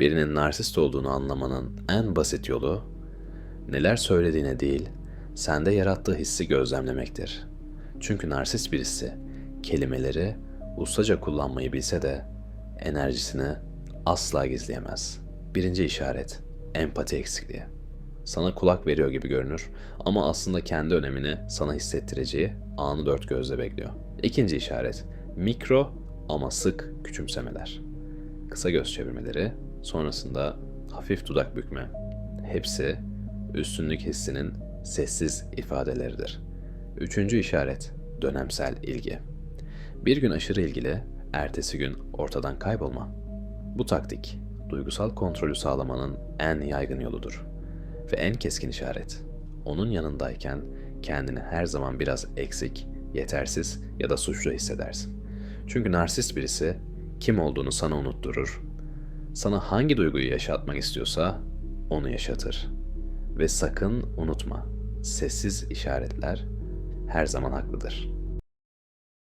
Birinin narsist olduğunu anlamanın en basit yolu neler söylediğine değil, sende yarattığı hissi gözlemlemektir. Çünkü narsist birisi kelimeleri ustaca kullanmayı bilse de enerjisini asla gizleyemez. Birinci işaret, empati eksikliği. Sana kulak veriyor gibi görünür ama aslında kendi önemini sana hissettireceği anı dört gözle bekliyor. İkinci işaret, mikro ama sık küçümsemeler. Kısa göz çevirmeleri, sonrasında hafif dudak bükme. Hepsi üstünlük hissinin sessiz ifadeleridir. Üçüncü işaret, dönemsel ilgi. Bir gün aşırı ilgili, ertesi gün ortadan kaybolma. Bu taktik, duygusal kontrolü sağlamanın en yaygın yoludur. Ve en keskin işaret, onun yanındayken kendini her zaman biraz eksik, yetersiz ya da suçlu hissedersin. Çünkü narsist birisi kim olduğunu sana unutturur. Sana hangi duyguyu yaşatmak istiyorsa onu yaşatır. Ve sakın unutma, sessiz işaretler her zaman haklıdır.''